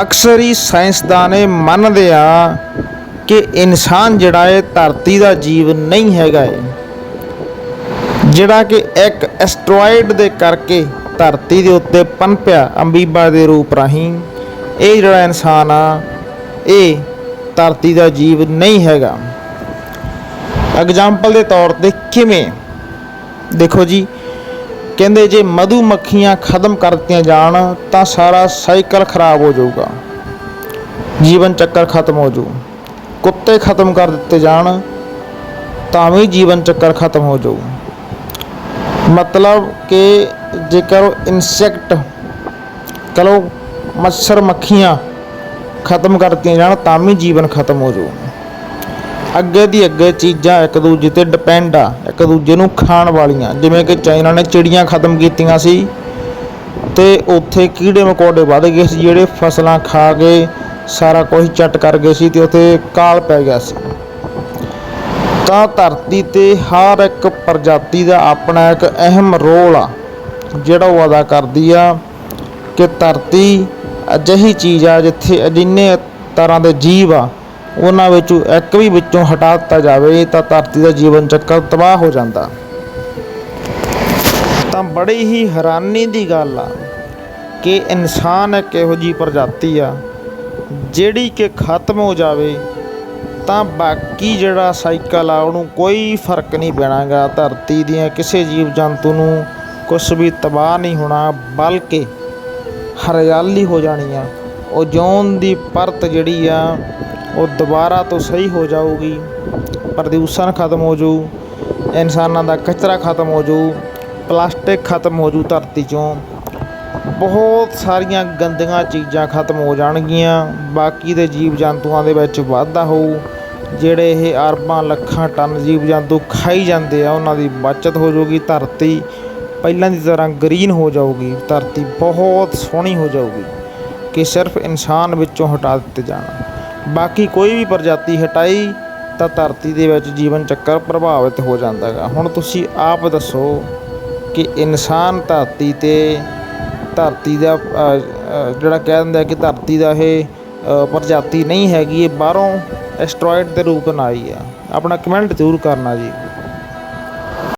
ਅਕਸਰ ਹੀ ਸਾਇੰਸਦਾਨ ਇਹ ਮੰਨਦੇ ਆ ਕਿ ਇਨਸਾਨ ਜਿਹੜਾ ਹੈ ਧਰਤੀ ਦਾ ਜੀਵ ਨਹੀਂ ਹੈਗਾ ਹੈ ਜਿਹੜਾ ਕਿ ਇੱਕ ਐਸਟਰੋਇਡ ਦੇ ਕਰਕੇ ਧਰਤੀ ਦੇ ਉੱਤੇ ਪਨਪਿਆ ਅੰਬੀਬਾ ਦੇ ਰੂਪ ਰਾਹੀਂ ਇਹ ਜਿਹੜਾ ਇਨਸਾਨ ਆ, ਇਹ ਧਰਤੀ ਦਾ ਜੀਵ ਨਹੀਂ ਹੈਗਾ। ਐਗਜ਼ਾਮਪਲ ਦੇ ਤੌਰ ਤੇ ਕਿਵੇਂ? ਦੇਖੋ ਜੀ ਕਹਿੰਦੇ ਜੇ ਮਧੂ ਮੱਖੀਆਂ ਖਤਮ ਕਰ ਦਿੱਤੀਆਂ ਜਾਣ, ਤਾਂ ਸਾਰਾ ਸਾਈਕਲ ਖਰਾਬ ਹੋ ਜਾਊਗਾ। ਜੀਵਨ ਚੱਕਰ ਖਤਮ ਹੋ ਜਾਊ। ਕੁੱਤੇ ਖਤਮ ਕਰ ਦਿੱਤੇ ਜਾਣ, ਤਾਂ ਵੀ ਜੀਵਨ ਚੱਕਰ ਖਤਮ ਹੋ ਜਾਊ। ਮਤਲਬ ਕਿ ਜੇਕਰ ਇਨਸੈਕਟ ਕਲੋ ਮੱਛਰ ਮੱਖੀਆਂ ਖਤਮ ਕਰ ਦਿੱਤੀਆਂ ਜਾਣ, ਤਾਂ ਵੀ ਜੀਵਨ ਖਤਮ ਹੋ ਜਾਊ। ਅੱਗੇ ਦੀ ਅੱਗੇ ਚੀਜ਼ਾਂ ਇੱਕ ਦੂਜੇ ਤੇ ਡਿਪੈਂਡ ਆ। ਇੱਕ ਦੂਜੇ ਨੂੰ ਖਾਣ ਵਾਲੀਆਂ। ਜਿਵੇਂ ਕਿ ਚਾਈਨਾ ਨੇ ਚਿੜੀਆਂ ਖਤਮ ਕੀਤੀਆਂ ਸੀ ਤੇ ਉੱਥੇ ਕੀੜੇ ਮਕੌੜੇ ਵੱਧ ਗਏ ਸੀ, ਜਿਹੜੇ ਫਸਲਾਂ ਖਾ ਕੇ ਸਾਰਾ ਕੁਝ ਚੱਟ ਕਰ ਗਏ ਸੀ ਤੇ ਉੱਥੇ ਕਾਲ ਪੈ ਗਿਆ ਸੀ। ਤਾਂ ਧਰਤੀ ਤੇ ਹਰ ਇੱਕ ਪ੍ਰਜਾਤੀ ਦਾ ਆਪਣਾ ਇੱਕ ਅਹਿਮ ਰੋਲ ਆ, ਜਿਹੜਾ ਉਹ ਅਦਾ ਕਰਦੀ ਆ ਕਿ ਧਰਤੀ ਅਜਿਹੀ ਚੀਜ਼ ਆ ਜਿੱਥੇ ਜਿੰਨੇ ਤਰ੍ਹਾਂ ਦੇ ਜੀਵ ਆ ਉਹਨਾਂ ਵਿੱਚੋਂ ਇੱਕ ਵੀ ਵਿੱਚੋਂ ਹਟਾ ਦਿੱਤਾ ਜਾਵੇ, ਤਾਂ ਧਰਤੀ ਦਾ ਜੀਵਨ ਚੱਕਰ ਤਬਾਹ ਹੋ ਜਾਂਦਾ। ਤਾਂ ਬੜੀ ਹੀ ਹੈਰਾਨੀ ਦੀ ਗੱਲ ਆ ਕਿ ਇਨਸਾਨ ਇੱਕ ਇਹੋ ਜਿਹੀ ਪ੍ਰਜਾਤੀ ਆ, ਜਿਹੜੀ ਕਿ ਖਤਮ ਹੋ ਜਾਵੇ, ਤਾਂ ਬਾਕੀ ਜਿਹੜਾ ਸਾਈਕਲ ਆ, ਉਹਨੂੰ ਕੋਈ ਫ਼ਰਕ ਨਹੀਂ ਪੈਣਾਗਾ। ਧਰਤੀ ਦੀਆਂ ਕਿਸੇ ਜੀਵ ਜੰਤੂ ਨੂੰ ਕੁਝ ਵੀ ਤਬਾਹ ਨਹੀਂ ਹੋਣਾ, ਬਲਕਿ ਹਰਿਆਲੀ ਹੋ ਜਾਣੀ ਆ। ਓਜ਼ੋਨ ਦੀ ਪਰਤ ਜਿਹੜੀ ਆ ਉਹ ਦੁਬਾਰਾ ਤੋਂ ਸਹੀ ਹੋ ਜਾਊਗੀ, ਪ੍ਰਦੂਸ਼ਣ ਖਤਮ ਹੋ ਜਾਊ, ਇਨਸਾਨਾਂ ਦਾ ਕਚਰਾ ਖਤਮ ਹੋ ਜਾਊ, ਪਲਾਸਟਿਕ ਖਤਮ ਹੋ ਜਾਊ ਧਰਤੀ 'ਚੋਂ। ਬਹੁਤ ਸਾਰੀਆਂ ਗੰਦੀਆਂ ਚੀਜ਼ਾਂ ਖਤਮ ਹੋ ਜਾਣਗੀਆਂ, ਬਾਕੀ ਦੇ ਜੀਵ ਜੰਤੂਆਂ ਦੇ ਵਿੱਚ ਵਾਧਾ ਹੋਊ, ਜਿਹੜੇ ਇਹ ਅਰਬਾਂ ਲੱਖਾਂ ਟਨ ਜੀਵ ਜੰਤੂ ਖਾਈ ਜਾਂਦੇ ਆ, ਉਹਨਾਂ ਦੀ ਬਚਤ ਹੋ ਜਾਊਗੀ, ਧਰਤੀ ਪਹਿਲਾਂ ਦੀ ਤਰ੍ਹਾਂ ਗ੍ਰੀਨ ਹੋ ਜਾਊਗੀ, ਧਰਤੀ ਬਹੁਤ ਸੋਹਣੀ ਹੋ ਜਾਊਗੀ, ਕਿ ਸਿਰਫ ਇਨਸਾਨ ਵਿੱਚੋਂ ਹਟਾ ਦਿੱਤੇ ਜਾਣ। ਬਾਕੀ ਕੋਈ ਵੀ ਪ੍ਰਜਾਤੀ ਹਟਾਈ ਤਾਂ ਧਰਤੀ ਦੇ ਵਿੱਚ ਜੀਵਨ ਚੱਕਰ ਪ੍ਰਭਾਵਿਤ ਹੋ ਜਾਂਦਾ ਹੈਗਾ। ਹੁਣ ਤੁਸੀਂ ਆਪ ਦੱਸੋ ਕਿ ਇਨਸਾਨ ਧਰਤੀ ਤੇ ਧਰਤੀ ਦਾ ਜਿਹੜਾ ਕਹਿ ਦਿੰਦਾ ਕਿ ਧਰਤੀ ਦਾ ਇਹ ਪ੍ਰਜਾਤੀ ਨਹੀਂ ਹੈਗੀ, ਇਹ ਬਾਹਰੋਂ ਐਸਟਰੋਇਡ ਦੇ ਰੂਪ ਨਾਲ ਆਈ ਆ। ਆਪਣਾ ਕਮੈਂਟ ਜ਼ਰੂਰ ਕਰਨਾ ਜੀ।